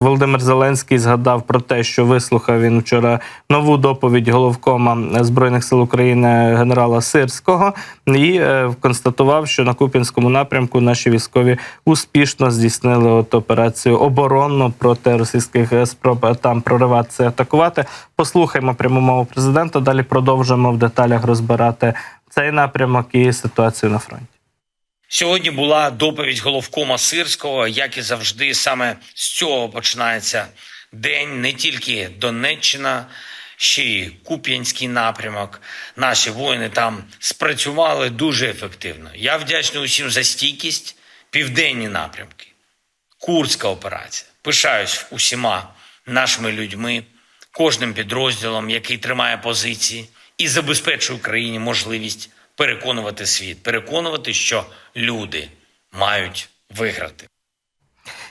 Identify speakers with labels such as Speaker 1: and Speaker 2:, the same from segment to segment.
Speaker 1: Володимир Зеленський згадав про те, що вислухав він вчора нову доповідь головкома збройних сил України генерала Сирського, і е, констатував, що на Куп'янському напрямку наші військові успішно здійснили от операцію оборонну проти російських спроб е, там прориватися, атакувати. Послухаймо пряму мову президента. Далі продовжимо в деталях розбирати цей напрямок і ситуацію на фронті.
Speaker 2: Сьогодні була доповідь головкома Сирського, як і завжди, саме з цього починається день. Не тільки Донеччина, ще й Куп'янський напрямок. Наші воїни там спрацювали дуже ефективно. Я вдячний усім за стійкість, південні напрямки, Курська операція. Пишаюсь усіма нашими людьми, кожним підрозділом, який тримає позиції і забезпечує Україні можливість переконувати світ, переконувати, що люди мають виграти.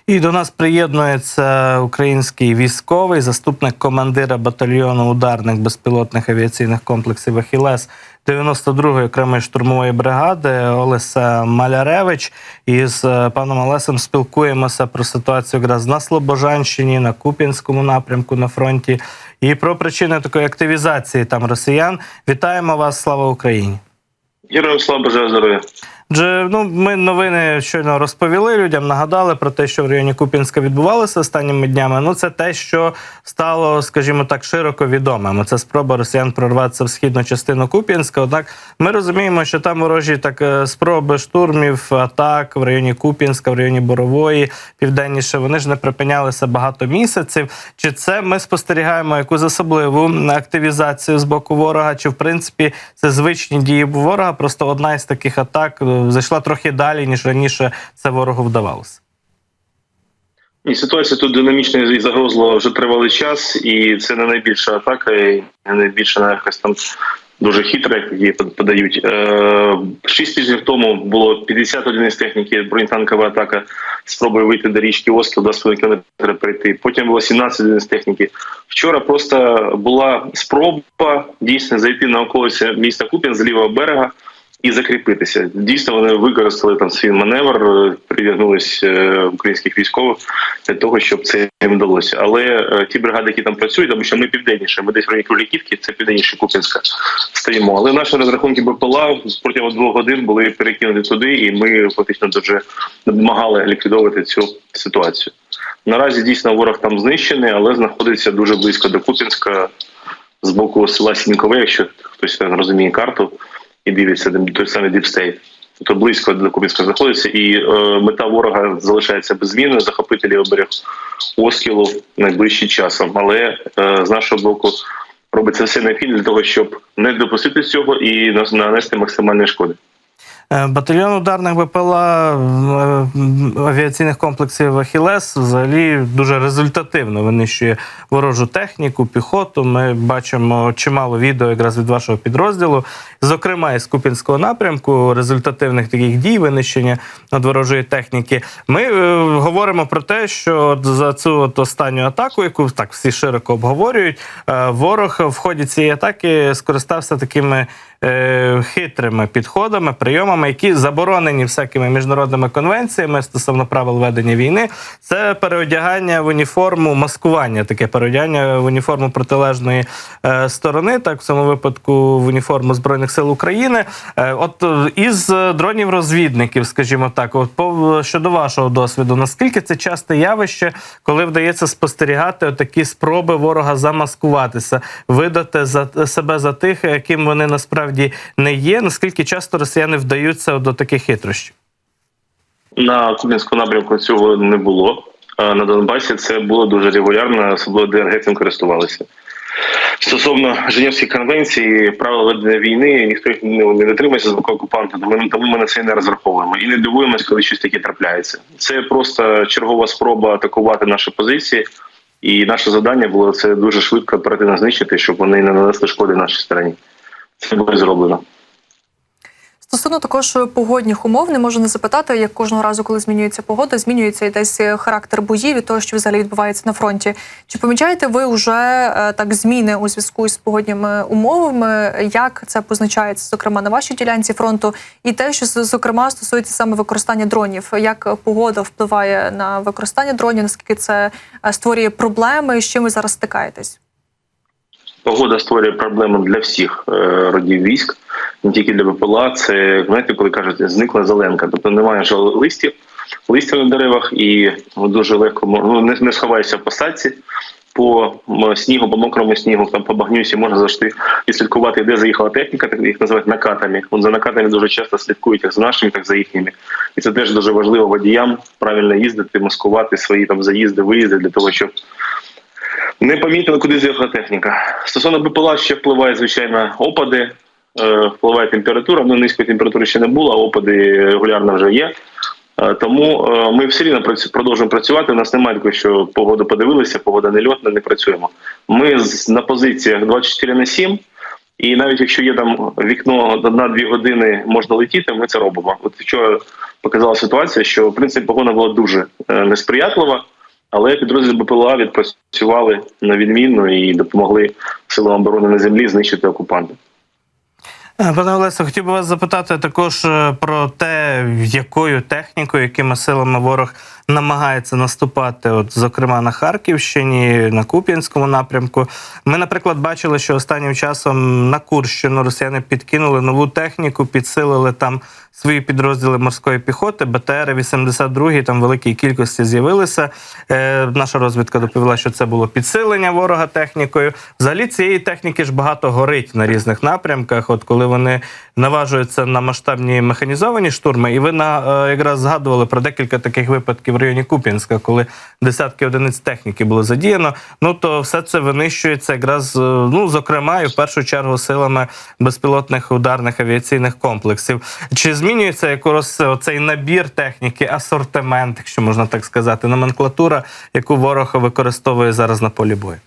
Speaker 1: І до нас приєднується український військовий заступник командира батальйону ударних безпілотних авіаційних комплексів Ахілес 92-ї окремої штурмової бригади Олеся Маляревич. І з е, паном Олесем спілкуємося про ситуацію якраз на Слобожанщині, на Куп'янському напрямку на фронті і про причини такої активізації там росіян. Вітаємо вас! Слава Україні!
Speaker 3: Героям слава бажаю здоров'я.
Speaker 1: Адже ну ми новини щойно розповіли людям, нагадали про те, що в районі Куп'янська відбувалося останніми днями. Ну це те, що стало, скажімо так, широко відомим. Це спроба росіян прорватися в східну частину Куп'янська. Однак ми розуміємо, що там ворожі так е, спроби штурмів, атак в районі Куп'янська, в районі Борової, південніше. Вони ж не припинялися багато місяців. Чи це ми спостерігаємо якусь особливу активізацію з боку ворога? Чи в принципі це звичні дії ворога? Просто одна із таких атак е, зайшла трохи далі, ніж раніше це ворогу вдавалося.
Speaker 3: І ситуація тут динамічна і загрозлива вже тривалий час, і це не найбільша атака, і не найбільша якась там дуже хитра, як її подають. Е, Шість тижнів тому було 50 одиниць техніки, бронетанкова атака, спробою вийти до річки Оскіл, 2,5 км перейти. Потім було 17 одиниць техніки. Вчора просто була спроба дійсно зайти на околиці міста Куп'ян з лівого берега. І закріпитися дійсно вони використали там свій маневр, е, е, українських військових для того, щоб це їм вдалося. Але е, ті бригади, які там працюють, тому що ми південніше, ми десь в районі Кроліківки, це південніше Куп'янська стоїмо. Але наші розрахунки БПЛА протягом двох годин були перекинуті туди, і ми фактично вже допомагали ліквідовувати цю ситуацію. Наразі дійсно ворог там знищений, але знаходиться дуже близько до Куп'янська з боку села Сінькове, якщо хтось розуміє карту і дивиться той самий діпстейт. Тобто близько до Купінська знаходиться, і е, мета ворога залишається беззмінною захопити лівий берег Оскілу найближчим часом. Але е, з нашого боку робиться все необхідне для того, щоб не допустити цього і нанести максимальні шкоди.
Speaker 1: Е, Батальйон ударних БПЛА е, авіаційних комплексів Ахілес взагалі дуже результативно винищує ворожу техніку, піхоту. Ми бачимо чимало відео якраз від вашого підрозділу, зокрема із Купінського напрямку, результативних таких дій винищення над ворожої техніки. Ми е, говоримо про те, що за цю от останню атаку, яку так всі широко обговорюють, е, ворог в ході цієї атаки скористався такими е, хитрими підходами, прийомами, які заборонені всякими міжнародними конвенціями стосовно правил ведення війни. Це переодягання в уніформу, маскування, таке переодягання в уніформу протилежної е, сторони, так в цьому випадку в уніформу збройних сил України. Е, от із дронів розвідників, скажімо так, от по щодо вашого досвіду, наскільки це часте явище, коли вдається спостерігати такі спроби ворога замаскуватися, видати за себе за тих, яким вони насправді не є. Наскільки часто росіяни вдаються до таких хитрощів?
Speaker 3: На Кубінському напрямку цього не було. На Донбасі це було дуже регулярно, особливо ДРГ цим користувалися. Стосовно Женевської конвенції, правил ведення війни, ніхто їх не, дотримується з боку окупанта, тому, тому ми на це не розраховуємо і не дивуємось, коли щось таке трапляється. Це просто чергова спроба атакувати наші позиції, і наше завдання було це дуже швидко оперативно знищити, щоб вони не нанесли шкоди нашій стороні. Це було зроблено.
Speaker 4: Стосовно також погодних умов, не можу не запитати, як кожного разу, коли змінюється погода, змінюється і десь характер боїв і того, що взагалі відбувається на фронті. Чи помічаєте ви вже е, так зміни у зв'язку з погодніми умовами? Як це позначається, зокрема на вашій ділянці фронту, і те, що зокрема стосується саме використання дронів? Як погода впливає на використання дронів? Наскільки це е, створює проблеми? З чим ви зараз стикаєтесь?
Speaker 3: Погода створює проблему для всіх е, родів військ, не тільки для БПЛА. Це знаєте, коли кажуть, зникла зеленка, тобто немає ж листів, листя на деревах, і дуже легко ну, не, не сховаєшся в посадці. По снігу, по мокрому снігу, там по багнюсі можна завжди відслідкувати, де заїхала техніка, так їх називають накатами. От за накатами дуже часто слідкують як за нашими, так за їхніми. І це теж дуже важливо водіям правильно їздити, маскувати свої там заїзди, виїзди для того, щоб не помітили, куди з'їхала техніка. Стосовно БПЛА ще впливає, звичайно, опади, е, впливає температура. Ну, низької температури ще не було, а опади регулярно вже є. Е, Тому е, ми все рівно продовжуємо працювати. У нас немає такого, що погоду подивилися, погода не льотна, не працюємо. Ми на позиціях 24 на 7, і навіть якщо є там вікно на 2 години можна летіти, ми це робимо. От вчора показала ситуація, що в принципі погода була дуже несприятлива. Але підрозділи БПЛА відпрацювали на відмінно і допомогли силам оборони на землі знищити окупанта.
Speaker 1: Е, Пане Олесо, хотів би вас запитати також е, про те, якою технікою, якими силами ворог намагається наступати, от зокрема на Харківщині, на Куп'янському напрямку. Ми, наприклад, бачили, що останнім часом на Курщину росіяни підкинули нову техніку, підсилили там свої підрозділи морської піхоти, БТР 82 там великій кількості з'явилися. Е, наша розвідка доповіла, що це було підсилення ворога технікою. Взагалі цієї техніки ж багато горить на різних напрямках. От коли вони наважуються на масштабні механізовані штурми, і ви на е, якраз згадували про декілька таких випадків в районі Куп'янська, коли десятки одиниць техніки було задіяно. Ну то все це винищується якраз, е, ну зокрема, і в першу чергу силами безпілотних ударних авіаційних комплексів. Чи змінюється якось цей набір техніки, асортимент, якщо можна так сказати, номенклатура, яку ворог використовує зараз на полі бою?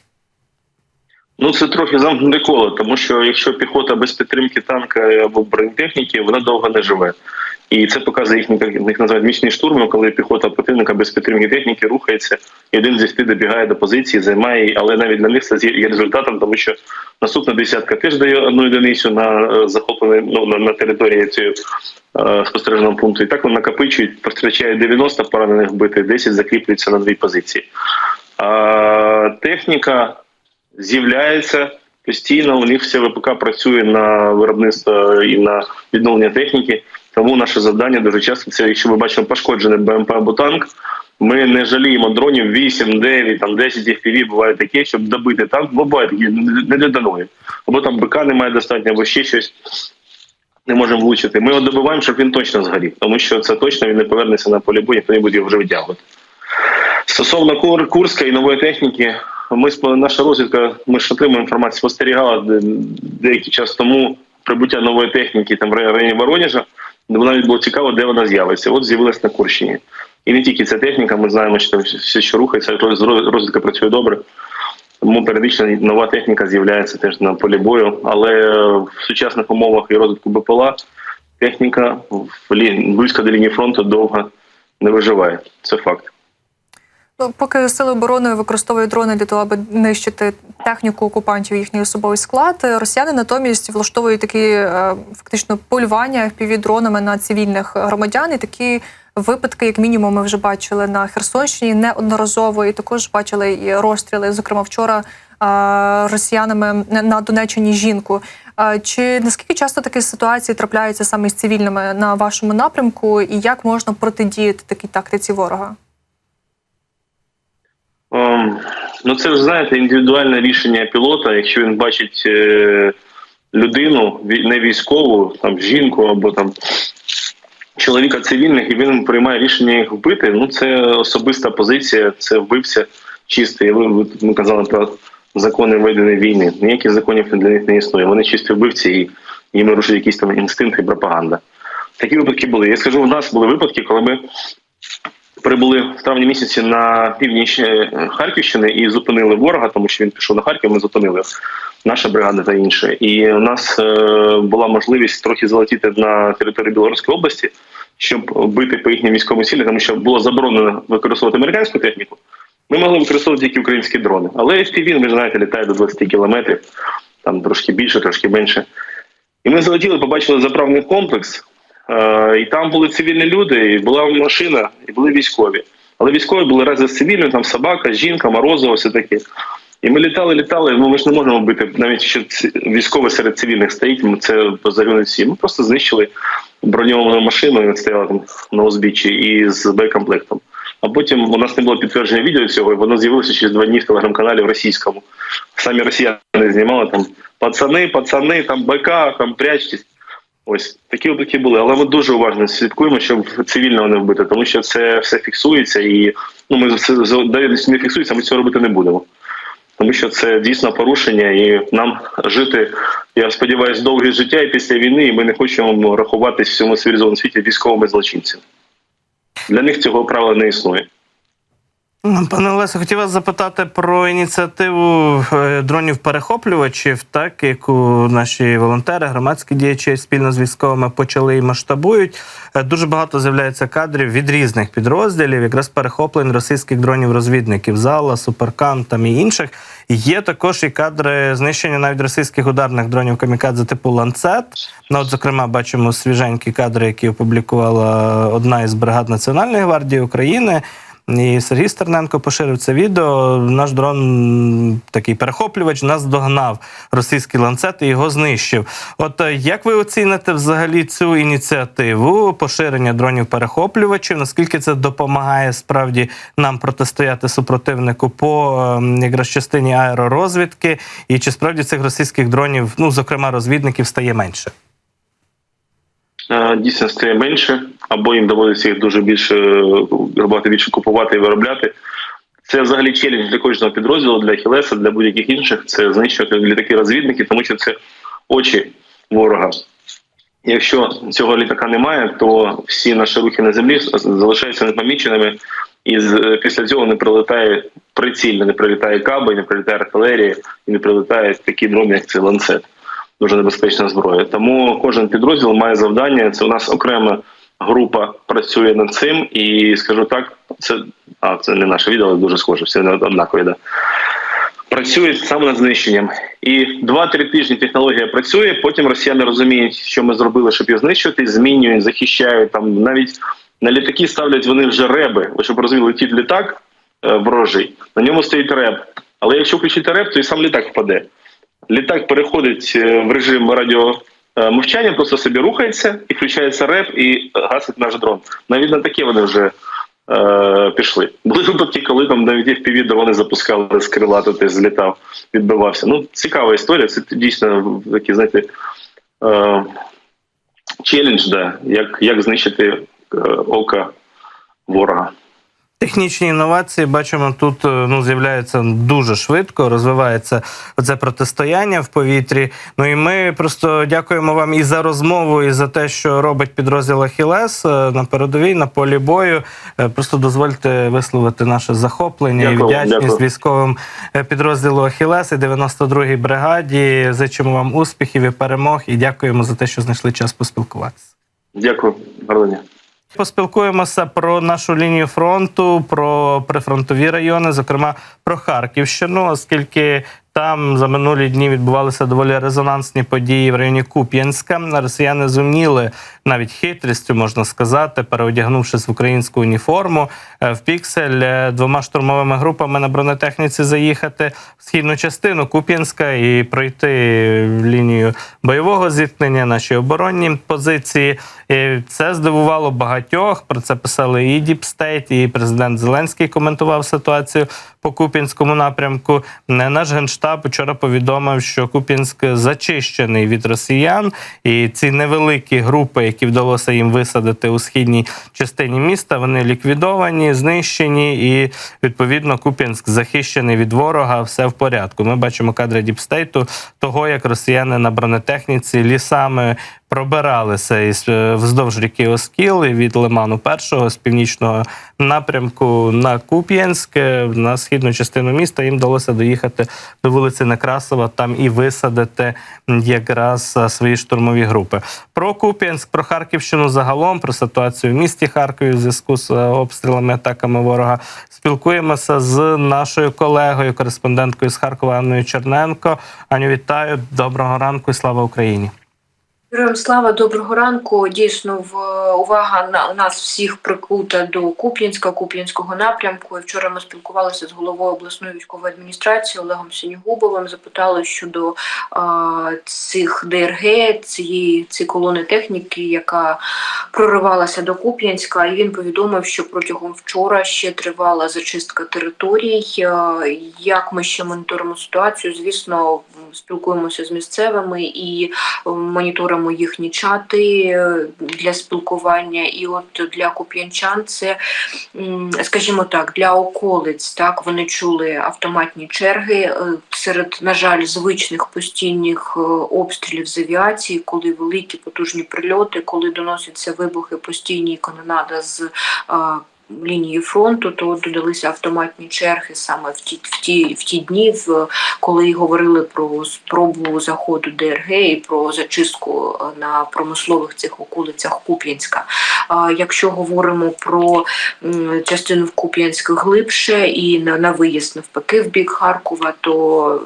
Speaker 3: Ну це трохи замкнуте коло, тому що якщо піхота без підтримки танка або бронетехніки, вона довго не живе. І це показує їхні їх називають мічні штурми, коли піхота противника без підтримки техніки рухається, і один зі спі добігає до позиції, займає, її. але навіть для них це є результатом, тому що наступна десятка теж дає одну одиницю на е, ну на, на території цієї е, спостережного пункту. І так вони накопичують, втрачає 90 поранених вбитих, 10 закріплюється на дві позиції. А, техніка з'являється постійно. У них все ВПК працює на виробництво і на відновлення техніки. Тому наше завдання дуже часто це, якщо ми бачимо пошкоджений БМП або танк. Ми не жаліємо дронів 8, 9, там 10 FPV буває таке, щоб добити танк, бо буває такі не дотонує. Або там БК немає достатньо, або ще щось не можемо влучити. Ми його добиваємо, щоб він точно згорів, тому що це точно він не повернеться на полі бою, ніхто не буде його вже витягувати. Стосовно Кур- Курська і нової техніки, ми наша розвідка, ми ж отримуємо інформацію, спостерігала деякий час тому прибуття нової техніки там в районі Воронежа, вона було цікаво, де вона з'явиться. От з'явилась на Курщині. І не тільки ця техніка, ми знаємо, що там все, що рухається, розвідка працює добре. Тому періодично нова техніка з'являється теж на полі бою. Але в сучасних умовах і розвитку БПЛА техніка в близько до лінії фронту довго не виживає. Це факт.
Speaker 4: Поки сили оборони використовують дрони для того, аби нищити техніку окупантів, їхній особовий склад, росіяни натомість влаштовують такі е, фактично полювання дронами на цивільних громадян. І такі випадки, як мінімум, ми вже бачили на Херсонщині неодноразово, і також бачили і розстріли. Зокрема, вчора е, росіянами на Донеччині жінку. Е, Чи наскільки часто такі ситуації трапляються саме з цивільними на вашому напрямку, і як можна протидіяти такій тактиці ворога?
Speaker 3: Ем, ну, це ж знаєте, індивідуальне рішення пілота. Якщо він бачить е, людину, не військову, там жінку або там чоловіка цивільних, і він приймає рішення їх вбити. Ну це особиста позиція, це вбивця чистий. Ви, ми казали про закони ведення війни. Ніяких законів для них не існує. Вони чисті вбивці і їм рушать якісь там інстинкти і пропаганда. Такі випадки були. Я скажу, у нас були випадки, коли ми прибули в травні місяці на північ е, Харківщини і зупинили ворога, тому що він пішов на Харків. Ми зупинили наша бригада та інше. І у нас е, була можливість трохи залетіти на територію Білоруської області, щоб бити по їхнім військовим цілям, тому що було заборонено використовувати американську техніку. Ми могли використовувати тільки українські дрони. Але FPV, ви ж знаєте, літає до 20 кілометрів, там трошки більше, трошки менше. І ми залетіли, побачили заправний комплекс, і там були цивільні люди, і була машина, і були військові. Але військові були разом з цивільними, там собака, жінка, морозова, все таке. І ми літали, літали. Ну ми ж не можемо бити, навіть що військовий серед цивільних стоїть, ми це загинуть всі. Ми просто знищили броньовану машину, яка стояла там на узбіччі і з боєкомплектом. А потім у нас не було підтвердження відео цього, і воно з'явилося через два дні в телеграм-каналі в російському. Самі росіяни знімали там пацани, пацани, там БК, там прячтесь. Ось такі випадки були, але ми дуже уважно слідкуємо, щоб цивільного не вбити, тому що це все фіксується, і ну ми це не фіксується, ми цього робити не будемо. Тому що це дійсно порушення, і нам жити, я сподіваюся, довге життя і після війни, і ми не хочемо рахуватись в цьому цивілізованому світі військовими злочинцями. Для них цього правила не існує.
Speaker 1: Пане Олесо, хотів вас запитати про ініціативу е, дронів-перехоплювачів, так яку наші волонтери, громадські діячі спільно з військовими почали і масштабують. Е, Дуже багато з'являється кадрів від різних підрозділів, якраз перехоплень російських дронів-розвідників, зала, суперкам там і інших. Є також і кадри знищення навіть російських ударних дронів камікадзе типу ланцет. Ну, от, зокрема, бачимо свіженькі кадри, які опублікувала одна із бригад Національної гвардії України. І Сергій Стерненко поширив це відео. Наш дрон, такий перехоплювач, нас догнав російський ланцет і його знищив. От е, як ви оціните взагалі цю ініціативу поширення дронів перехоплювачів? Наскільки це допомагає справді нам протистояти супротивнику по ем, якраз частині аеророзвідки? І чи справді цих російських дронів, ну зокрема розвідників, стає менше?
Speaker 3: Е, Дійсно стає менше, або їм доводиться їх дуже більше багато більше купувати і виробляти. Це взагалі челендж для кожного підрозділу, для Хілеса, для будь-яких інших. Це знищувати літаки розвідники, тому що це очі ворога. Якщо цього літака немає, то всі наші рухи на землі залишаються непоміченими, і з- після цього не прилітає прицільно, не прилітає каби, не прилітає артилерія і не прилітає такі дрони, як цей ланцет. Дуже небезпечна зброя. Тому кожен підрозділ має завдання. Це у нас окрема група працює над цим, і скажу так, це а це не наше відео, але дуже схоже, все однакові. Да. Працюють саме над знищенням. І 2-3 тижні технологія працює. Потім росіяни розуміють, що ми зробили, щоб її знищити, змінюють, захищають там. Навіть на літаки ставлять вони вже реби. Ви щоб розуміли, летить літак е, ворожий, на ньому стоїть реб. Але якщо включити реб, то і сам літак впаде. Літак переходить е, в режим радіо. Е, Мовчання просто собі рухається і включається реп і гасить наш дрон. Навіть на таке вони вже е, пішли. Були випадки, коли там навіть FPV дрони запускали з крила, то ти злітав, відбивався. Ну, цікава історія. Це дійсно такий, знаєте, е, челендж, да, як, як знищити е, око ворога.
Speaker 1: Технічні інновації бачимо тут. е, Ну з'являються дуже швидко, розвивається це протистояння в повітрі. Ну і ми просто дякуємо вам і за розмову, і за те, що робить підрозділ Ахілес е, на передовій, на полі бою. Е, Просто дозвольте висловити наше захоплення і вдячність
Speaker 3: дякую.
Speaker 1: військовим підрозділу Ахілес і 92-й бригаді. Зичимо вам успіхів і перемог. І дякуємо за те, що знайшли час поспілкуватися.
Speaker 3: Дякую, гарного дня.
Speaker 1: Поспілкуємося про нашу лінію фронту, про прифронтові райони, зокрема про Харківщину, оскільки там за минулі дні відбувалися доволі резонансні події в районі Куп'янська. Росіяни зуміли навіть хитрістю, можна сказати, переодягнувшись в українську уніформу е, в піксель е, двома штурмовими групами на бронетехніці заїхати в східну частину Куп'янська і пройти лінію бойового зіткнення, наші оборонні позиції. І це здивувало багатьох. Про це писали і Діпстейт, і президент Зеленський коментував ситуацію. По Куп'янському напрямку. Не наш генштаб вчора повідомив, що Куп'янськ зачищений від росіян, і ці невеликі групи, які вдалося їм висадити у східній частині міста, вони ліквідовані, знищені, і відповідно Куп'янськ захищений від ворога. Все в порядку. Ми бачимо кадри діпстейту того, як росіяни на бронетехніці лісами пробиралися із е, вздовж ріки Оскіл від Лиману першого з північного напрямку на Куп'янськ е, на східну частину міста. Їм вдалося доїхати до вулиці Некрасова, там і висадити якраз е, свої штурмові групи. Про Куп'янськ, про Харківщину загалом, про ситуацію в місті Харкові в зв'язку з е, обстрілами, атаками ворога. Спілкуємося з нашою колегою, кореспонденткою з Харкова Анною Черненко. Аню, вітаю, доброго ранку і слава Україні.
Speaker 5: Героям слава, доброго ранку. Дійсно, в увага на нас всіх прикута до Куп'янська, Куп'янського напрямку. І Вчора ми спілкувалися з головою обласної військової адміністрації Олегом Сінігубовим. Запитали щодо а, цих ДРГ, цієї ці колони техніки, яка проривалася до Куп'янська. І він повідомив, що протягом вчора ще тривала зачистка територій. А, Як ми ще моніторимо ситуацію? Звісно, спілкуємося з місцевими і моніторимо їхні чати е, для спілкування. І от для куп'янчан це, скажімо так, для околиць. Так вони чули автоматні черги е, серед, на жаль, звичних постійних е, обстрілів з авіації, коли великі потужні прильоти, коли доносяться вибухи постійні і канонада з. Лінії фронту, то додалися автоматні черги саме в ті в ті в ті дні, коли говорили про спробу заходу ДРГ і про зачистку е, на промислових цих околицях Куп'янська. Якщо говоримо про частину в Куп'янськ глибше і на, на виїзд навпаки в бік Харкова, то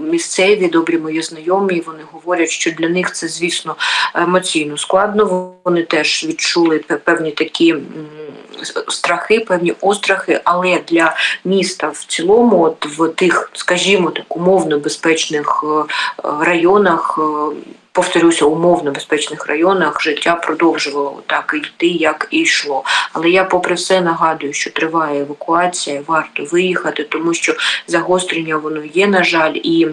Speaker 5: місцеві добрі мої знайомі вони говорять, що для них це звісно емоційно складно. Вони теж відчули певні такі страхи, певні острахи, але для міста в цілому, от в тих, скажімо, так умовно безпечних е, районах. е, Повторюся, умовно безпечних районах життя продовжувало так йти, як і йшло. Але я, попри все, нагадую, що триває евакуація, варто виїхати, тому що загострення воно є, на жаль, і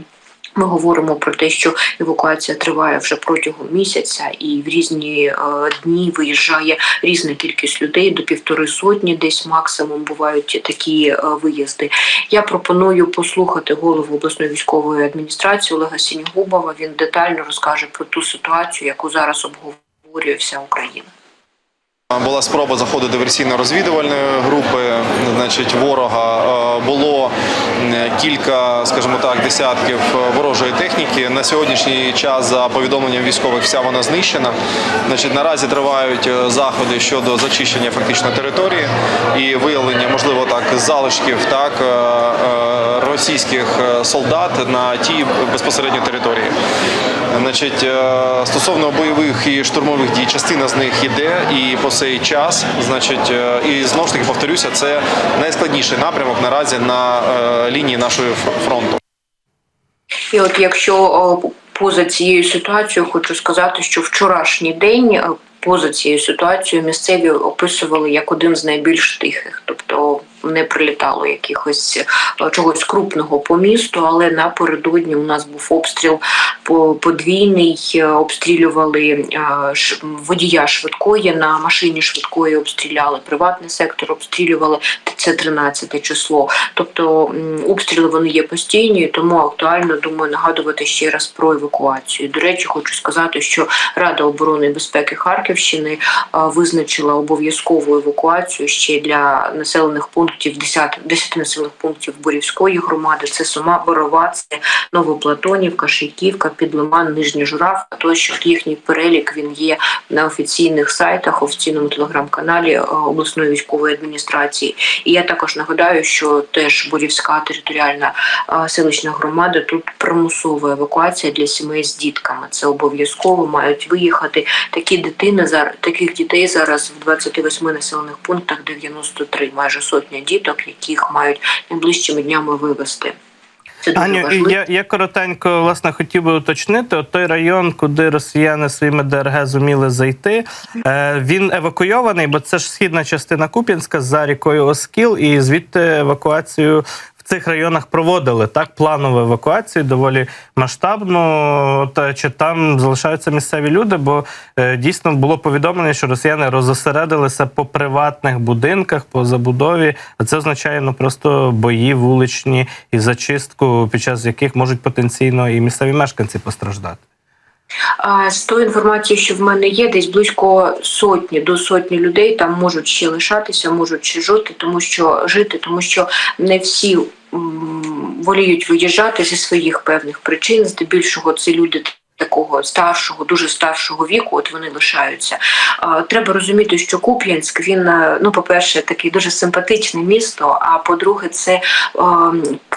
Speaker 5: ми говоримо про те, що евакуація триває вже протягом місяця, і в різні е, дні виїжджає різна кількість людей до півтори сотні, десь максимум бувають такі е, виїзди. Я пропоную послухати голову обласної військової адміністрації Олега Сінігубова. Він детально розкаже про ту ситуацію, яку зараз обговорює вся Україна.
Speaker 6: Була спроба заходу диверсійно-розвідувальної групи, значить, ворога. Е, Було кілька, скажімо так, десятків ворожої техніки. На сьогоднішній час, за повідомленням військових, вся вона знищена. Значить, наразі тривають е, заходи щодо зачищення фактично території і виявлення, можливо, так, залишків так е, е, російських е, солдат на тій безпосередньо території. Значить, е, стосовно бойових і штурмових дій, частина з них іде і по цей час. Значить, е, і знову ж таки повторюся, це найскладніший напрямок наразі на е, лінії нашої фронту.
Speaker 5: І от якщо поза цією ситуацією, хочу сказати, що вчорашній день е, поза цією ситуацією місцеві описували як один з найбільш тихих, тобто не прилітало якихось е, чогось крупного по місту, але напередодні у нас був обстріл по- подвійний. е, Обстрілювали е, водія швидкої на машині швидкої обстріляли, приватний сектор обстрілювали. Це 13 число. Тобто обстріли вони є постійні, тому актуально думаю нагадувати ще раз про евакуацію. До речі, хочу сказати, що Рада оборони і безпеки Харківщини визначила обов'язкову евакуацію ще для населених пунктів 10, 10 населених пунктів Борівської громади. Це Сума, Борова, це Новоплатонівка, Шийківка, Підлиман, Нижня Журавка. Тощо їхній перелік він є на офіційних сайтах, офіційному телеграм-каналі е, обласної військової адміністрації. І я також нагадаю, що теж Борівська територіальна селищна громада тут примусова евакуація для сімей з дітками. Це обов'язково мають виїхати. Такі дитини таких дітей зараз в 28 населених пунктах 93, майже сотня діток, яких мають найближчими днями вивезти. Це
Speaker 1: Аню,
Speaker 5: важливо.
Speaker 1: я, я коротенько власне хотів би уточнити. От той район, куди росіяни своїми ДРГ зуміли зайти, е, він евакуйований, бо це ж східна частина Куп'янська за рікою Оскіл, і звідти евакуацію цих районах проводили так планову евакуацію, доволі масштабну. От, е, чи там залишаються місцеві люди? Бо е, дійсно було повідомлення, що росіяни розосередилися по приватних будинках, по забудові. А це означає ну просто бої вуличні і зачистку, під час яких можуть потенційно і місцеві мешканці постраждати.
Speaker 5: З тої інформації, що в мене є, десь близько сотні до сотні людей там можуть ще лишатися, можуть ще жити, тому що жити, тому що не всі воліють виїжджати зі своїх певних причин. Здебільшого це люди. Такого старшого, дуже старшого віку, от вони лишаються. Треба розуміти, що Куп'янськ він, е, ну, по-перше, такий дуже симпатичне місто. А по-друге, це е,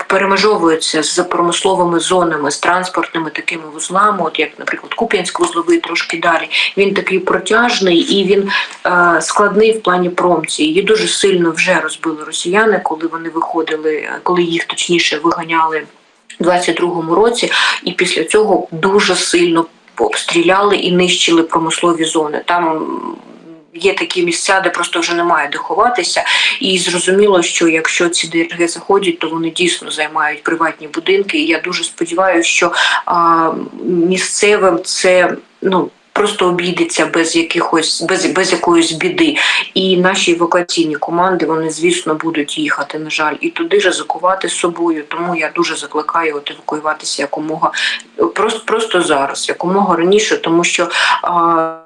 Speaker 5: перемежовується з промисловими зонами, з транспортними такими вузлами, от як, наприклад, Куп'янськ вузловий трошки далі. Він такий протяжний і він е, складний в плані промці. Її дуже сильно вже розбили росіяни, коли вони виходили, коли їх точніше виганяли. У 22-му році, і після цього дуже сильно обстріляли і нищили промислові зони. Там є такі місця, де просто вже немає де ховатися. І зрозуміло, що якщо ці ДРГ заходять, то вони дійсно займають приватні будинки. І я дуже сподіваюся, що а, місцевим це ну. Просто обійдеться без якихось без, без якоїсь біди, і наші евакуаційні команди вони звісно будуть їхати. На жаль, і туди ризикувати з собою. Тому я дуже закликаю от евакуюватися якомога просто просто зараз, якомога раніше, тому що а,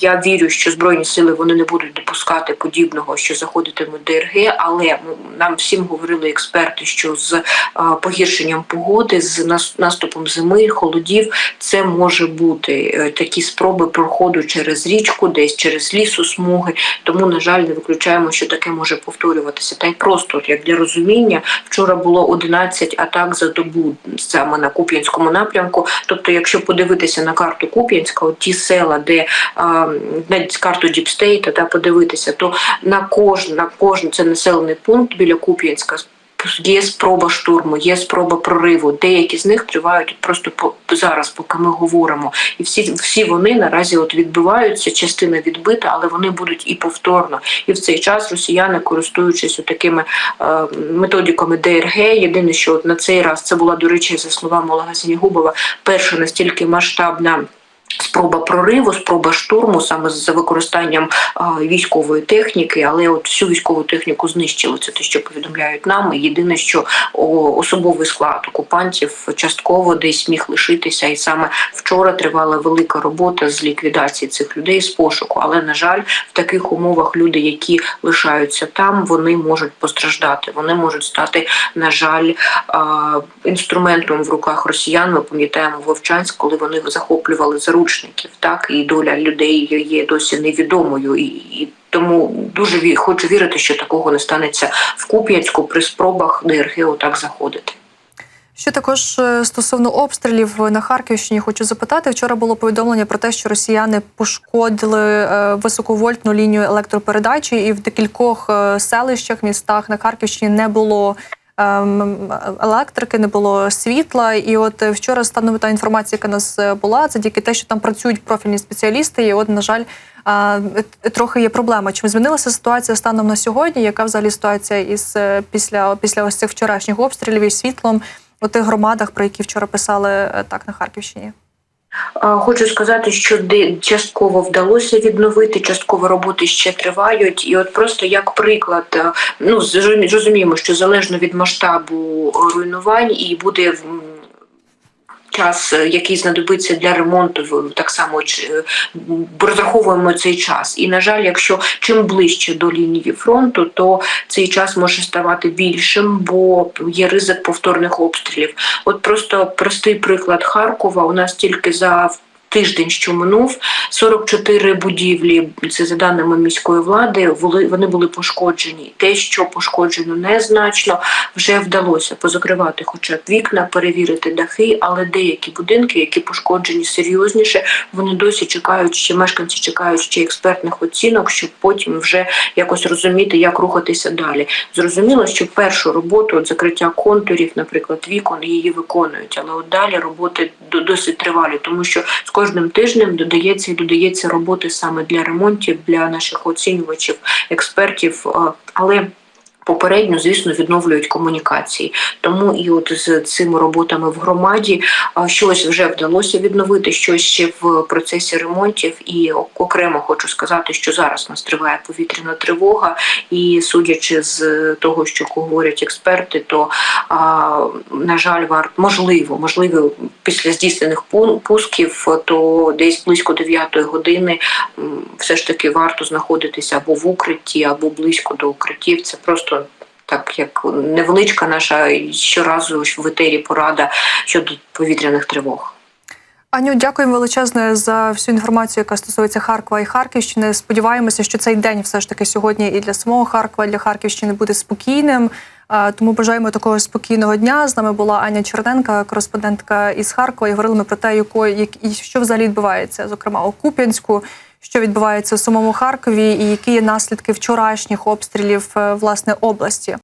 Speaker 5: я вірю, що збройні сили вони не будуть допускати подібного, що заходитиме ДРГ, але нам всім говорили експерти, що з погіршенням погоди, з нас- наступом зими, холодів, це може бути е, такі спроби проходу через річку, десь через лісу смуги. Тому, на жаль, не виключаємо, що таке може повторюватися. Та й просто як для розуміння, вчора було 11 атак за добу саме на Куп'янському напрямку. Тобто, якщо подивитися на карту Куп'янська, от ті села, де а, на карту Діпстейта, та подивитися, то на кожен, на кожен це населений пункт біля Куп'янська. Є спроба штурму, є спроба прориву. Деякі з них тривають просто по зараз, поки ми говоримо. І всі, всі вони наразі от відбиваються. Частина відбита, але вони будуть і повторно. І в цей час росіяни, користуючись такими е, методиками ДРГ, єдине, що от на цей раз це була, до речі, за словами Олега Сінігубова, перша настільки масштабна. Спроба прориву, спроба штурму саме з використанням військової техніки, але от всю військову техніку знищили. Це те, що повідомляють нам. І Єдине, що особовий склад окупантів частково десь міг лишитися, і саме вчора тривала велика робота з ліквідації цих людей з пошуку. Але на жаль, в таких умовах люди, які лишаються там, вони можуть постраждати. Вони можуть стати, на жаль, інструментом в руках росіян. Ми пам'ятаємо Вовчанськ, коли вони захоплювали заручників. Так і доля людей є досі невідомою і. і тому дуже хочу вірити, що такого не станеться в Куп'янську при спробах ДРГ отак заходити.
Speaker 4: Ще також е, стосовно обстрілів на Харківщині, хочу запитати. Вчора було повідомлення про те, що росіяни пошкодили е, високовольтну лінію електропередачі, і в декількох е, селищах, містах на Харківщині не було. Ем, Електрики не було світла, і от е, вчора станом та інформація, яка нас е, була, це тільки те, що там працюють профільні спеціалісти. І от, на жаль, е, трохи є проблема. Чим змінилася ситуація станом на сьогодні? Яка взагалі ситуація із після після ось цих вчорашніх обстрілів із світлом у тих громадах, про які вчора писали так на Харківщині?
Speaker 5: Хочу сказати, що частково вдалося відновити, частково роботи ще тривають. І от просто як приклад, е, ну зрозуміємо, що залежно від масштабу руйнувань і буде час, е, який знадобиться для ремонту, так само е, розраховуємо цей час. І на жаль, якщо чим ближче до лінії фронту, то цей час може ставати більшим, бо є ризик повторних обстрілів. От просто простий приклад Харкова. У нас тільки за тиждень, що минув, 44 будівлі, це за даними міської влади, вони були пошкоджені. Те, що пошкоджено незначно, вже вдалося позакривати, хоча б вікна, перевірити дахи, але деякі будинки, які пошкоджені серйозніше, вони досі чекають ще мешканці чекають ще експертних оцінок, щоб потім вже якось розуміти, як рухатися далі. Зрозуміло, що першу роботу от закриття контурів, наприклад, вікон її виконують, але от далі роботи досить тривалі, тому що з кожним тижнем додається і додається роботи саме для ремонтів, для наших оцінювачів, експертів. Але Попередньо, звісно, відновлюють комунікації. Тому і от з цими роботами в громаді щось вже вдалося відновити, щось ще в процесі ремонтів. І окремо хочу сказати, що зараз нас триває повітряна тривога, і судячи з того, що говорять експерти, то на жаль, варт можливо, можливо, після здійснених пусків, то десь близько 9 години все ж таки варто знаходитися або в укритті, або близько до укриттів. Це просто так як невеличка наша щоразу в етері порада щодо повітряних тривог.
Speaker 4: Аню, дякуємо величезне за всю інформацію, яка стосується Харкова і Харківщини. Сподіваємося, що цей день все ж таки сьогодні і для самого Харкова, і для Харківщини буде спокійним. Тому бажаємо такого спокійного дня. З нами була Аня Черненка, кореспондентка із Харкова. І говорили ми про те, якої як і що взагалі відбувається, зокрема у Куп'янську, що відбувається у самому Харкові, і які є наслідки вчорашніх обстрілів е, власне області.